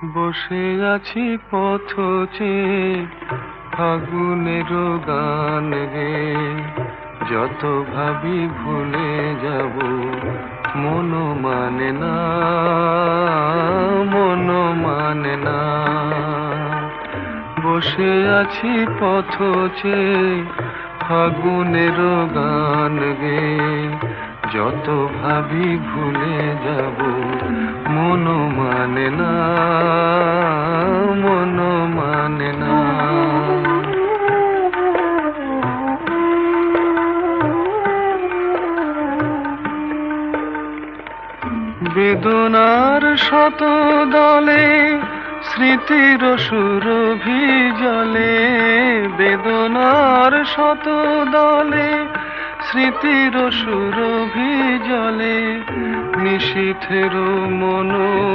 বসে আছি পথ চেয়ে ফাগুনের গান গে যত ভাবি ভুলে যাব, মন মানে না, মন মানে না। বসে আছি পথ চেয়ে ফাগুনের গান গে যত ভাবি ভুলে যাব, মন মানে না। বেদনার শত দলে স্মৃতির সুরভি জলে বেদনার শত দলে স্মৃতির সুরভি জলে নিশীথের মনো